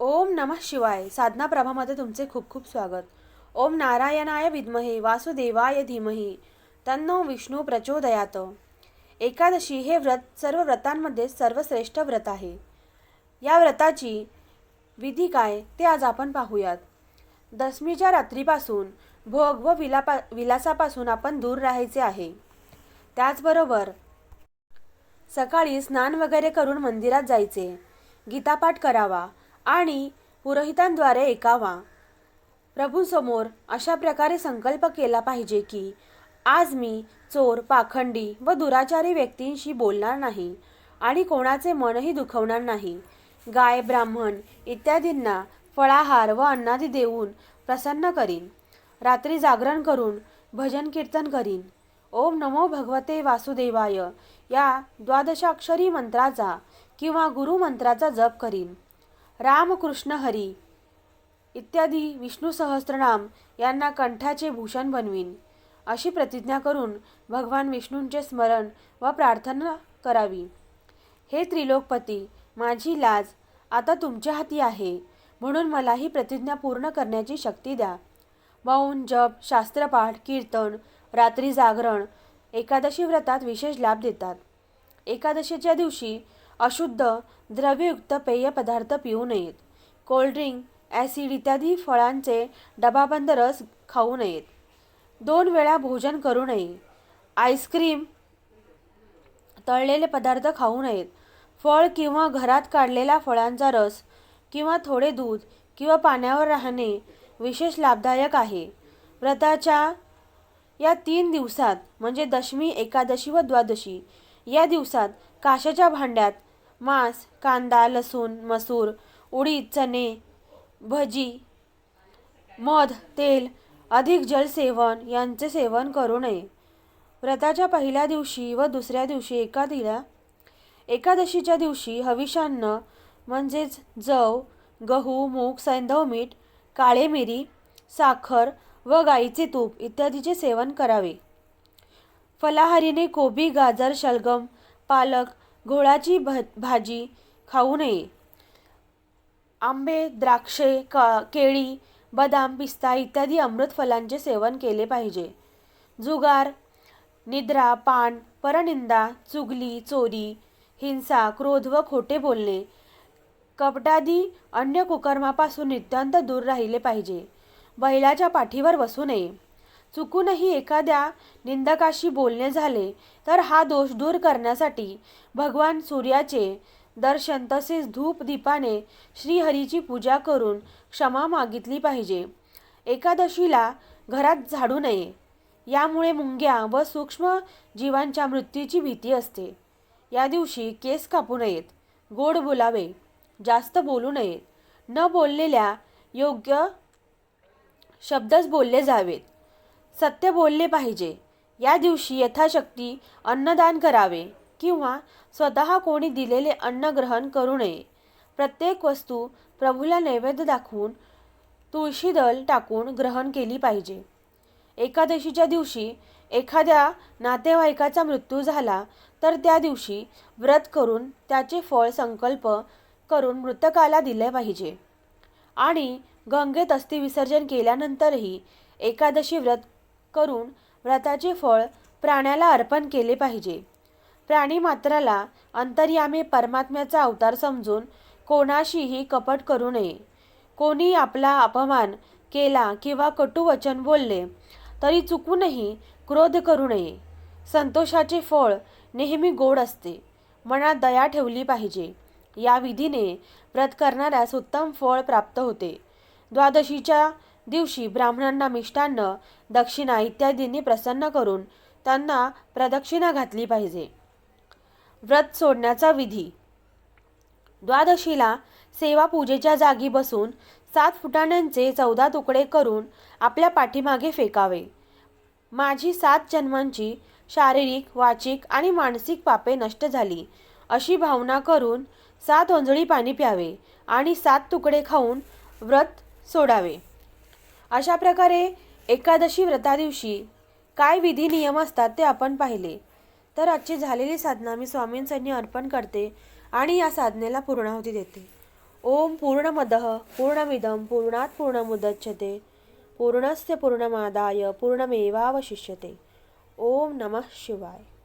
ओम नमः शिवाय. साधना प्रभामध्ये तुमचे खूप खूप स्वागत. ओम नारायणाय विद्महे वासुदेवाय धीमहि तन्नो विष्णू प्रचोदयात. एकादशी हे व्रत सर्व व्रतांमध्ये सर्वश्रेष्ठ व्रत आहे. या व्रताची विधी काय ते आज आपण पाहूयात. दशमीच्या रात्रीपासून भोग व विलापा विलासापासून आपण दूर राहायचे आहे. त्याचबरोबर सकाळी स्नान वगैरे करून मंदिरात जायचे. गीतापाठ करावा. आणि पुरोहितांद्वारे ऐकावा. प्रभूसमोर अशा प्रकारे संकल्प केला पाहिजे की आज मी चोर पाखंडी व दुराचारी व्यक्तींशी बोलणार नाही आणि कोणाचे मनही दुखवणार नाही. गाय ब्राह्मण इत्यादींना फळाहार व अन्नादी देऊन प्रसन्न करीन. रात्री जागरण करून भजन कीर्तन करीन. ओम नमो भगवते वासुदेवाय या द्वादशाक्षरी मंत्राचा किंवा गुरुमंत्राचा जप करीन. राम कृष्ण हरी इत्यादी विष्णू सहस्त्रनाम यांना कंठाचे भूषण बनवीन. अशी प्रतिज्ञा करून भगवान विष्णूंचे स्मरण व प्रार्थना करावी. हे त्रिलोकपती माझी लाज आता तुमच्या हाती आहे म्हणून मला ही प्रतिज्ञा पूर्ण करण्याची शक्ती द्या. मौन जप शास्त्रपाठ कीर्तन रात्री जागरण एकादशी व्रतात विशेष लाभ देतात. एकादशीच्या दिवशी अशुद्ध द्रवयुक्त पेय पदार्थ पिऊ नयेत. कोल्ड्रिंक ॲसिड इत्यादी फळांचे डबाबंद रस खाऊ नयेत. दोन वेळा भोजन करू नये. आईस्क्रीम तळलेले पदार्थ खाऊ नयेत. फळ किंवा घरात काढलेला फळांचा रस किंवा थोडे दूध किंवा पाण्यावर राहणे विशेष लाभदायक आहे. व्रताच्या या तीन दिवसात म्हणजे दशमी एकादशी व द्वादशी या दिवसात काशाच्या भांड्यात मांस कांदा लसूण मसूर उडीद चणे भजी मध तेल अधिक जलसेवन यांचे सेवन करू नये. व्रताच्या पहिल्या दिवशी व दुसऱ्या दिवशी एकादीला एकादशीच्या दिवशी हविषान्न म्हणजेच जव गहू मूग सैंधव मीठ काळे मिरी साखर व गाईचे तूप इत्यादीचे सेवन करावे. फलाहारीने कोबी गाजर शलगम पालक घोळाची भ भाजी खाऊ नये. आंबे द्राक्षे क केळी बदाम पिस्ता इत्यादी अमृत फलांचे सेवन केले पाहिजे. जुगार निद्रा पान परनिंदा चुगली चोरी हिंसा क्रोध व खोटे बोलणे कपटादी अन्य कुकर्मापासून नित्यांत दूर राहिले पाहिजे. बैलाच्या पाठीवर बसू नये. चुकूनही एखाद्या निंदकाशी बोलणे झाले तर हा दोष दूर करण्यासाठी भगवान सूर्याचे दर्शन तसेच धूप दीपाने श्रीहरीची पूजा करून क्षमा मागितली पाहिजे. एकादशीला घरात झाडू नये यामुळे मुंग्या व सूक्ष्म जीवांच्या मृत्यूची भीती असते. या दिवशी केस कापू नयेत गोड बोलावे जास्त बोलू नयेत. न बोललेल्या योग्य शब्दच बोलले जावेत. सत्य बोलले पाहिजे. या दिवशी यथाशक्ती अन्नदान करावे किंवा स्वतः कोणी दिलेले अन्न ग्रहण करू नये. प्रत्येक वस्तू प्रभूला नैवेद्य दाखवून तुळशीदल टाकून ग्रहण केली पाहिजे. एकादशीच्या दिवशी एखाद्या नातेवाईकाचा मृत्यू झाला तर त्या दिवशी व्रत करून त्याचे फळ संकल्प करून मृतकाला दिले पाहिजे. आणि गंगेत अस्थि विसर्जन केल्यानंतरही एकादशी व्रत करून व्रताचे फळ प्राण्याला अर्पण केले पाहिजे. प्राणी मात्राला अंतर्यामी परमात्म्याचा अवतार समजून कोणाशीही कपट करू नये. कोणी आपला अपमान केला किंवा कटुवचन बोलले तरी चुकूनही क्रोध करू नये. संतोषाचे फळ नेहमी गोड असते. मनात दया ठेवली पाहिजे. या विधीने व्रत करणाऱ्यास उत्तम फळ प्राप्त होते. द्वादशीच्या दिवशी ब्राह्मणांना मिष्टान्न दक्षिणा इत्यादींनी प्रसन्न करून त्यांना प्रदक्षिणा घातली पाहिजे. व्रत सोडण्याचा विधी. द्वादशीला सेवा पूजेच्या जागी बसून सात फुटाण्यांचे चौदा तुकडे करून आपल्या पाठीमागे फेकावे. माझी सात जन्मांची शारीरिक वाचिक आणि मानसिक पापे नष्ट झाली अशी भावना करून सात ओंजळी पाणी प्यावे आणि सात तुकडे खाऊन व्रत सोडावे. अशा प्रकारे एकादशी व्रतादिवशी काय विधी नियम असतात ते आपण पाहिले. तर आजची झालेली साधना मी स्वामींसाठी अर्पण करते आणि या साधनेला पूर्णाहुती देते. ओम पूर्णमद पूर्णमिदं पूर्णात् पूर्णमुदच्छते. पूर्णस्य पूर्णमादाय पूर्णमेवावशिष्यते. ओम नमः शिवाय.